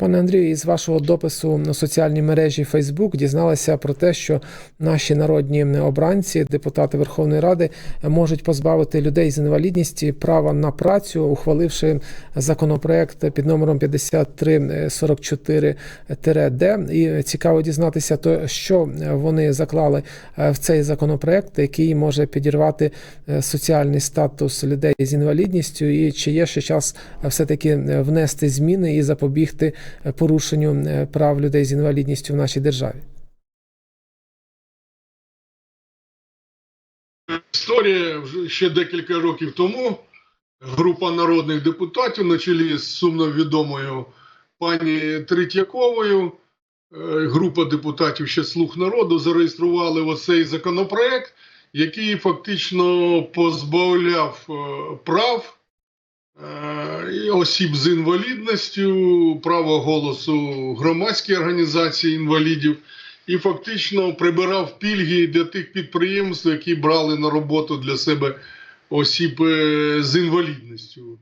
Пане Андрію, із вашого допису на соціальній мережі Facebook дізналися про те, що наші народні обранці, депутати Верховної Ради, можуть позбавити людей з інвалідністю права на працю, ухваливши законопроект під номером 5344-Д. І цікаво дізнатися, то що вони заклали е, в цей законопроект, який може підірвати е, соціальний статус людей з інвалідністю, і чи є ще час е, все-таки е, внести зміни і запобігти порушенню е, прав людей з інвалідністю в нашій державі? Історія ще декілька років тому. Група народних депутатів на чолі з сумно відомою пані Третьяковою. е, Група депутатів ще слуг народу зареєстрували оцей законопроект, який фактично позбавляв е, прав е, осіб з інвалідністю, право голосу громадській організації інвалідів і фактично прибирав пільги для тих підприємств, які брали на роботу для себе осіб е, з інвалідністю,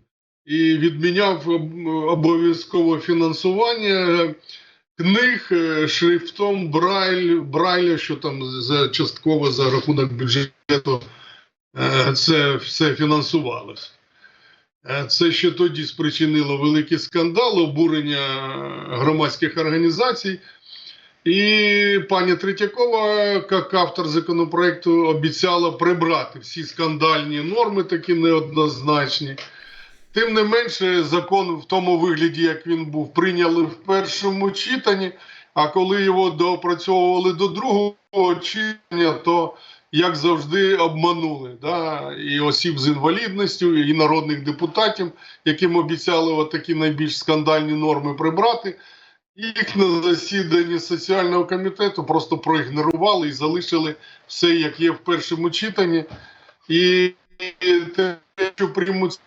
і відміняв обов'язкове фінансування книг е, шрифтом Брайль, Брайля, що там за частково за рахунок бюджету е, це все фінансувалося. Е, Це ще тоді спричинило великий скандал, обурення громадських організацій. І пані Третьякова, як автор законопроекту, обіцяла прибрати всі скандальні норми, такі неоднозначні. Тим не менше, закон в тому вигляді, як він був, прийняли в першому читанні. А коли його доопрацьовували до другого читання, то як завжди обманули да? і осіб з інвалідністю, і народних депутатів, яким обіцяли такі найбільш скандальні норми прибрати. Їх на засіданні соціального комітету просто проігнорували і залишили все, як є в першому читанні. І те, що приймуть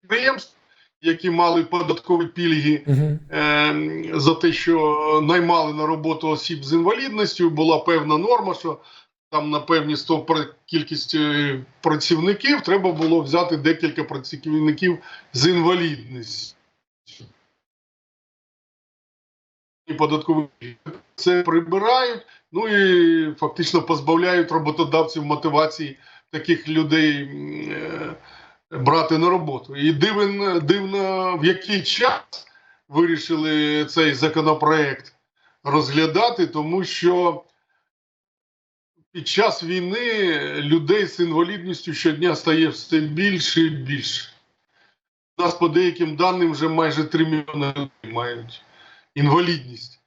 підприємств, які мали податкові пільги Угу. е, за те, що наймали на роботу осіб з інвалідністю, була певна норма, що там на певні 100 кількість е, працівників треба було взяти декілька працівників з інвалідністю. І податкові це прибирають, ну і фактично позбавляють роботодавців мотивації таких людей е, брати на роботу. І дивно, дивно, в який час вирішили цей законопроект розглядати, тому що під час війни людей з інвалідністю щодня стає все більше і більше. У нас по деяким даним вже майже 3 мільйони людей мають інвалідність.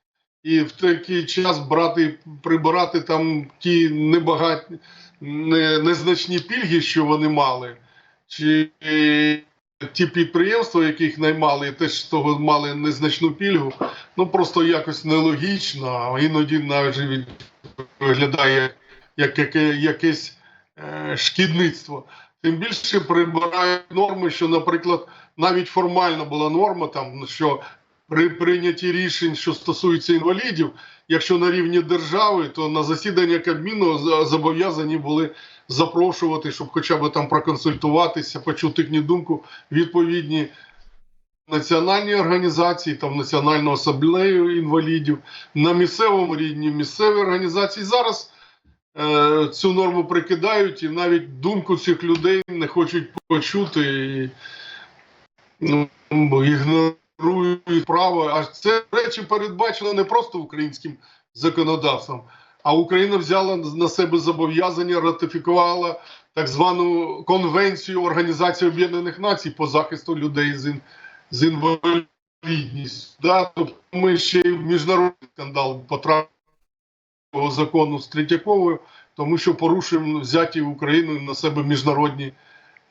І в такий час брати, прибирати там ті небагаті, не, незначні пільги, що вони мали, чи е, ті підприємства, яких наймали, теж того мали незначну пільгу, ну просто якось нелогічно, а іноді навіть виглядає як яке, якесь е, шкідництво. Тим більше прибирають норми, що, наприклад, навіть формально була норма, там, що при прийнятті рішень, що стосуються інвалідів, якщо на рівні держави, то на засідання Кабміну зобов'язані були запрошувати, щоб хоча б там проконсультуватися, почути їхню думку відповідні національні організації, там Національну асамблею інвалідів, на місцевому рівні місцеві організації. Зараз е, цю норму прикидають і навіть думку цих людей не хочуть почути. І, ну, ігнорують право. А це речі передбачено не просто українським законодавством, а Україна взяла на себе зобов'язання, ратифікувала так звану конвенцію Організації Об'єднаних Націй по захисту людей з, ін, з інвалідністю. Да? Тобто ми ще й в міжнародний скандал потрапили по закону з Третьяковою, тому що порушуємо взяті Україною на себе міжнародні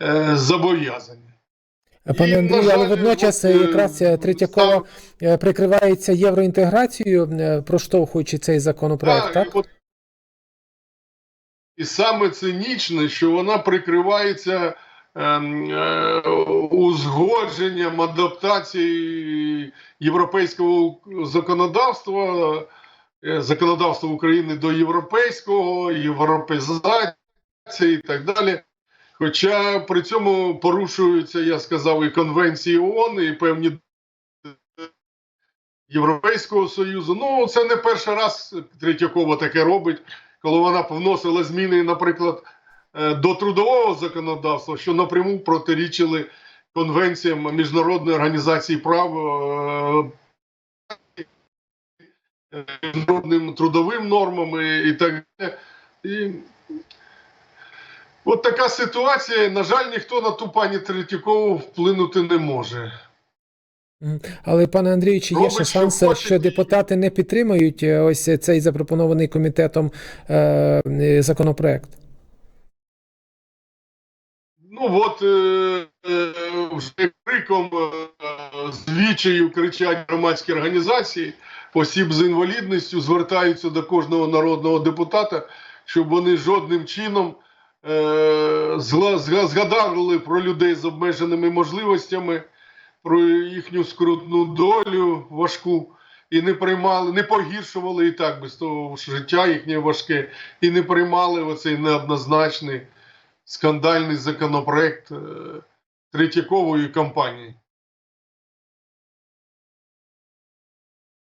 е, зобов'язання. Пане Андрію, але водночас е, якраз е, Третьякова е, прикривається євроінтеграцією, е, проштовхуючи цей законопроект, так? І, і саме цинічне, що вона прикривається ем, е, узгодженням адаптації європейського законодавства, е, законодавства України до європейського, європейзації і так далі. Хоча при цьому порушуються, я сказав, і конвенції ООН, і певні Європейського Союзу. Ну, це не перший раз Третьякова таке робить, коли вона вносила зміни, наприклад, е, до трудового законодавства, що напряму протирічили конвенціям Міжнародної організації прав. е, Міжнародним трудовим нормам і, так далі. От така ситуація. На жаль, ніхто на ту пані Третьякову вплинути не може. Але, пане Андрію, чи є ще шанс, що депутати не підтримають е, ось цей запропонований комітетом е, е, законопроект? Ну от е, е, вже криком е, звічаю кричать громадські організації осіб з інвалідністю, звертаються до кожного народного депутата, щоб вони жодним чином е, згадали про людей з обмеженими можливостями, про їхню скрутну долю важку. І не приймали, не погіршували і так без того життя їхнє важке, і не приймали оцей неоднозначний скандальний законопроект е, Третьякової компанії.